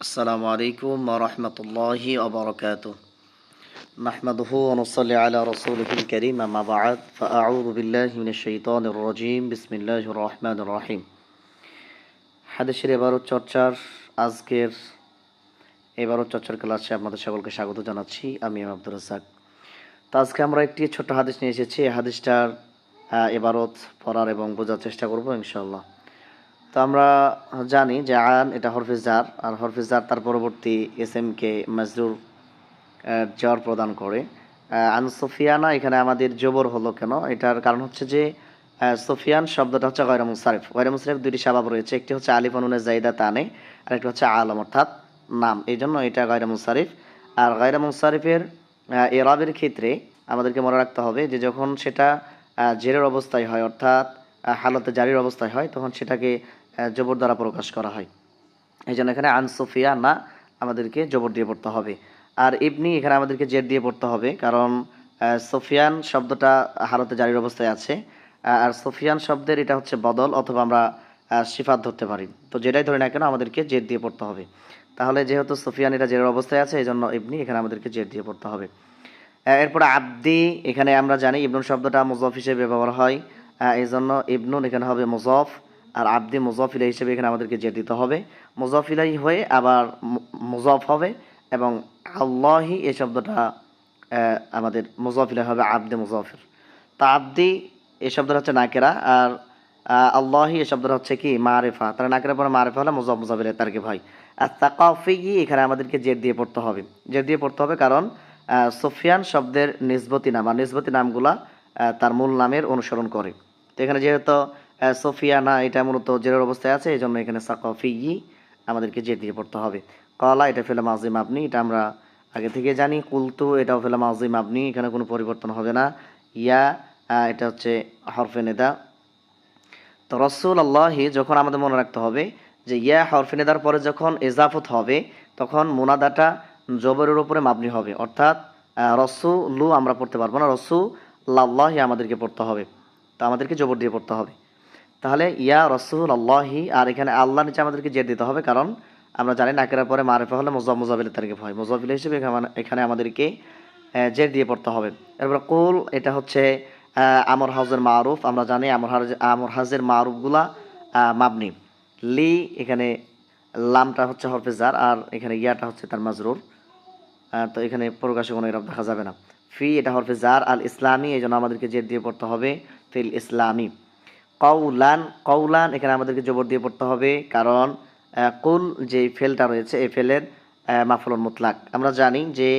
السلام عليكم ورحمة الله وبركاته نحمده ونصلي على رسوله الكريم أما بعد فأعوذ بالله من الشيطان الرجيم بسم الله الرحمن الرحيم হাদিসের এবারও চর্চার আজকের এবারও চর্চার ক্লাসে আপনাদের সকলকে স্বাগত জানাচ্ছি আমি এম আব্দুর রাজাক তো আজকে আমরা একটি ছোট্ট হাদিস নিয়ে এসেছি এই হাদিসটার আহ, এবারত পড়ার এবং বোঝার চেষ্টা করব ইনশাল্লাহ তো আমরা জানি যে আয়ান, এটা হরফিজার আর হরফিজার তার পরবর্তী এস এম কে মাজরুর জ্বর প্রদান করে। আন সোফিয়ানা, এখানে আমাদের জবর হলো কেন? এটার কারণ হচ্ছে যে সোফিয়ান শব্দটা হচ্ছে গয়রা মুসারিফ গয়রা মুসারিফ দুটি স্বভাব রয়েছে, একটি হচ্ছে আলিফ অনুনে জাইদা তানে, আর একটি হচ্ছে আলম অর্থাৎ নাম। এই জন্য এটা গয়রা মুসারিফ আর গয়রা মুসারিফের এরাবের ক্ষেত্রে আমাদেরকে মনে রাখতে হবে যে যখন সেটা জেরের অবস্থায় হয় অর্থাৎ হালতে জারির অবস্থায় হয়, তখন সেটাকে জবর দ্বারা প্রকাশ করা হয়। এই জন্য এখানে আন সোফিয়া না, আমাদেরকে জবর দিয়ে পড়তে হবে। আর ইবনি এখানে আমাদেরকে জের দিয়ে পড়তে হবে, কারণ সোফিয়ান শব্দটা হালতে জারির অবস্থায় আছে। আর সোফিয়ান শব্দের এটা হচ্ছে বদল অথবা আমরা সিফাত ধরতে পারি। তো যেটাই ধরে না কেন, আমাদেরকে জের দিয়ে পড়তে হবে। তাহলে যেহেতু সোফিয়ান এটা জেরের অবস্থায় আছে এই জন্য ইবনি এখানে আমাদেরকে জের দিয়ে পড়তে হবে। এরপরে আব্দি, এখানে আমরা জানি ইবনুন শব্দটা মুজফ হিসেবে ব্যবহার হয়। এই জন্য ইবনুন এখানে হবে মুজফ। আর আব্দি মুজফিলা হিসেবে এখানে আমাদেরকে জের দিতে হবে। মুজফিলাই হয়ে আবার মুজফ হবে এবং আল্লাহি এই শব্দটা আমাদের মুজফিলা হবে আব্দে মুজফির। তা আব্দি এই শব্দটা হচ্ছে নাকেরা আর আল্লাহি এই শব্দটা হচ্ছে কি? মারেফা। তাহলে নাকেরা পরে মারেফা হলে মুজাফ মুজফ তার কি ভাই আর তাকাফি এখানে আমাদেরকে জের দিয়ে পড়তে হবে। জের দিয়ে পড়তে হবে কারণ সোফিয়ান শব্দের নিসবতি নাম। আর নিসবতি নামগুলা তার মূল নামের অনুসরণ করে। তো এখানে যেহেতু সোফিয়ানা, এটা মূলত জেরের অবস্থায় আছে এই জন্য এখানে সাকফি আমাদেরকে জের দিয়ে পড়তে হবে। কলা এটা ফেলে মাজিম আপনি, এটা আমরা আগে থেকে জানি। কুলতু, এটাও ফেলে মাজিম আপনি, এখানে কোনো পরিবর্তন হবে না। ইয়া এটা হচ্ছে হরফে নেদা। তো রসুল আল্লাহি যখন আমাদের মনে রাখতে হবে যে ইয়া হরফে নেদার পরে যখন এজাফত হবে, তখন মোনাদাটা জবরের উপরে মাবনি হবে। অর্থাৎ রসু লু আমরা পড়তে পারব না রসু লাল্লাহি আমাদেরকে পড়তে হবে। তো আমাদেরকে জবর দিয়ে পড়তে হবে। তাহলে ইয়া রসুল আল্লাহি আর এখানে আল্লাহ নিচে আমাদেরকে জের দিতে হবে, কারণ আমরা জানি নাকেরার পরে মারেফা হলে মোজা, মুজাবিলের তারিখে হয়। মুজাবিল হিসেবে এখানে- আমাদেরকে জের দিয়ে পড়তে হবে। এরপরে কুল, এটা হচ্ছে আমর হাউজের মারুফ। আমরা জানি আমর হাজ আমর হাজের মারুফগুলা মাবনি। লি, এখানে লামটা হচ্ছে হরফেজার আর এখানে ইয়াটা হচ্ছে তার মাজরুর। তো এখানে প্রকাশে কোনো এরব দেখা যাবে না। ফি, এটা হরফে জার। আল ইসলামী এই জন্য আমাদেরকে জের দিয়ে পড়তে হবে। ফিল ইসলামী কৌলান কৌলান এখানে আমাদেরকে জবর দিয়ে পড়তে হবে। কারণ কুল যে ফেলটা রয়েছে, এই ফেলের মাফলন মুতলাক। আমরা জানি যে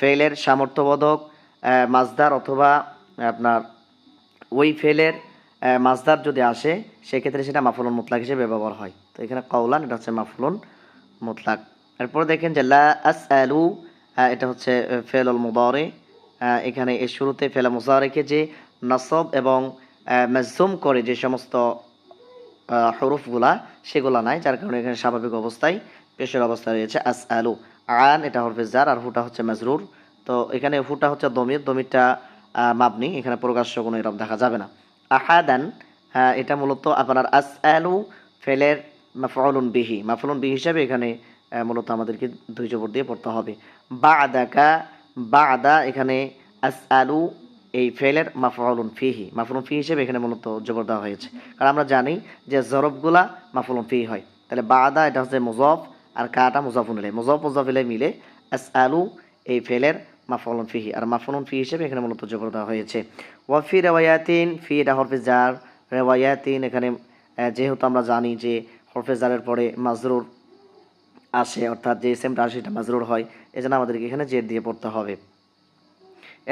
ফেলের সামর্থ্যবোধক মাজদার অথবা আপনার ওই ফেলের মাজদার যদি আসে, সেক্ষেত্রে সেটা মাফলন মুতলাক হিসেবে ব্যবহার হয়। তো এখানে কৌলান এটা হচ্ছে মাফলন মুতলাক। এরপর দেখেন যে, লা আস আলু এটা হচ্ছে ফেল অল মুদারে। এখানে এর শুরুতে, ফেলা মুজারেকে যে নসব এবং মাজুম করে যে সমস্ত হরফগুলা সেগুলা নাই যার কারণে এখানে স্বাভাবিক অবস্থায় পেশের অবস্থা রয়েছে। আস আলু আন এটা হরফে জার আর হুটা হচ্ছে মাজরুর। তো এখানে হুটা হচ্ছে দমির দমিরটা মাবনি এখানে প্রকাশ্য কোনো এরকম দেখা যাবে না। আহাদান আহ, এটা মূলত আপনার আস আলু ফেলের মাফলুন বিহি। মাফলুন বিহি হিসাবে এখানে মূলত আমাদেরকে দুই জবর দিয়ে পড়তে হবে। বা আদাকা বা আদা এখানে আস আলু এই ফেলের মাফলুন ফিহি। মাফলুন ফি হিসেবে এখানে মূলত জবর দেওয়া হয়েছে। কারণ আমরা জানি যে জরবগুলা মাফলুন ফি হয়। তাহলে বাদা, এটা হচ্ছে মুজফ, আর কাটা মুজাফুন ইলাই মুজফ, মুজাফ মিলে আস আলু এই ফেলের মাফলুন ফিহি। আর মাফলুন ফি হিসেবে এখানে মূলত জবর দেওয়া হয়েছে। ওয়াফি রেওয়ায়াতিন, ফি এটা হরফে জার। রেওয়ায়াতিন এখানে যেহেতু আমরা জানি যে হরফে জারের পরে মাজরুর আসে, অর্থাৎ যে আসে সেটা মাজরুর হয়, এজন্য আমাদেরকে এখানে জের দিয়ে পড়তে হবে।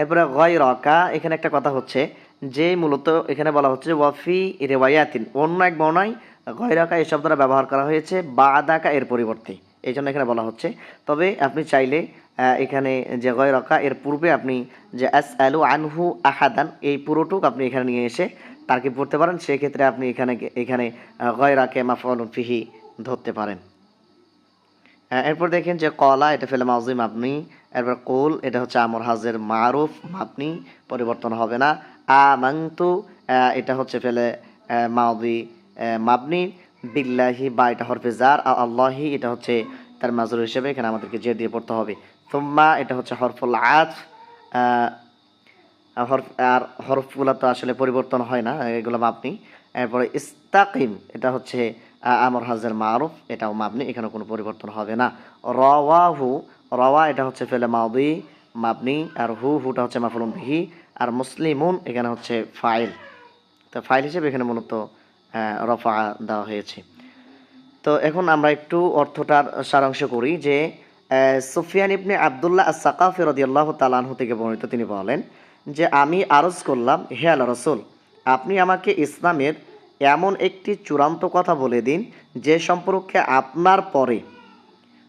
এরপরে গয় রকা এখানে একটা কথা হচ্ছে, যে মূলত এখানে বলা হচ্ছে ওয়াফি রেওয়ায়াতিন, অন্য এক বর্ণায় গয় রকা এই শব্দটা ব্যবহার করা হয়েছে বা আদাকা এর পরিবর্তে এই জন্য এখানে বলা হচ্ছে। তবে আপনি চাইলে এখানে যে গয় রকা এর পূর্বে আপনি যে আস আলু আনহু আহাদান, এই পুরোটুক আপনি এখানে নিয়ে এসে তারকে পড়তে পারেন, সেক্ষেত্রে আপনি এখানে এখানে গয় রাকে ফিহি ধরতে পারেন। এরপর দেখেন যে কলা, এটা ফেলে মাউজিম আপনি এরপর কুল, এটা হচ্ছে আমর হাজের মারুফ আপনি পরিবর্তন হবে না। আমাংতু এটা হচ্ছে ফেলে মাউদি মাবনি বিল্লাহি বা, এটা হরফে জার আর আল্লাহি, এটা হচ্ছে তার মাজুর হিসেবে এখানে আমাদেরকে জের দিয়ে পড়তে হবে। তুম্মা এটা হচ্ছে হরফুল আজ হরফ, আর হরফগুলো তো আসলে পরিবর্তন হয় না, এগুলো মাপনি এরপরে ইস্তাকিম, এটা হচ্ছে আমর হাজের মারুফ, এটাও মাপনি এখানে কোনো পরিবর্তন হবে না। রওয়াহু, রওয়া এটা হচ্ছে ফেলে মাউদি মাপনি আর হু, হুটা হচ্ছে মাফুলুন বিহি, আর মুসলিমুন এখানে হচ্ছে ফাইল। তো ফাইল হিসেবে এখানে মূলত রফা দেওয়া হয়েছে। তো এখন আমরা একটু অর্থটার সারাংশ করি যে সুফিয়ান ইবনে আবদুল্লাহ সাকাফি রদিয়াল্লাহ তালানহু থেকে বর্ণিত তিনি বলেন যে, আমি আরজ করলাম, হে আল্লাহ রসুল, আপনি আমাকে ইসলামের এমন একটি চূড়ান্ত কথা বলে দিন যে সম্পর্কে আপনার পরে।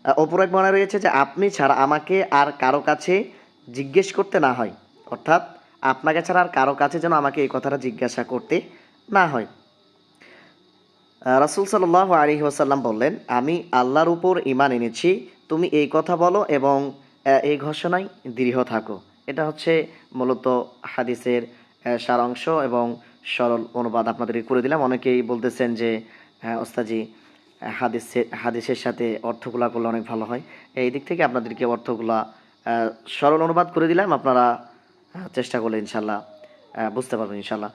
আহ, অপর এক মনে রয়েছে যে আপনি ছাড়া আমাকে আর কারও কাছে জিজ্ঞেস করতে না হয়। অর্থাৎ আপনাকে ছাড়া আর কারও কাছে যেন আমাকে এই কথাটা জিজ্ঞাসা করতে না হয়। রাসুল সাল্লাহ আলী ওসাল্লাম বললেন আমি আল্লাহর উপর ইমান এনেছি তুমি এই কথা বলো এবং এই ঘোষণায় দৃঢ় থাকো। এটা হচ্ছে মূলত হাদিসের সারাংশ এবং সরল অনুবাদ আপনাদেরকে করে দিলাম। অনেকেই বলতেছেন যে হ্যাঁ, ওস্তাজি হাদিস হাদিসের সাথে অর্থগুলা করলে অনেক ভালো হয়। এই দিক থেকে আপনাদেরকে অর্থগুলা সরল অনুবাদ করে দিলাম। আপনারা চেষ্টা করলে ইনশাল্লাহ বুঝতে পারবেন ইনশাল্লাহ।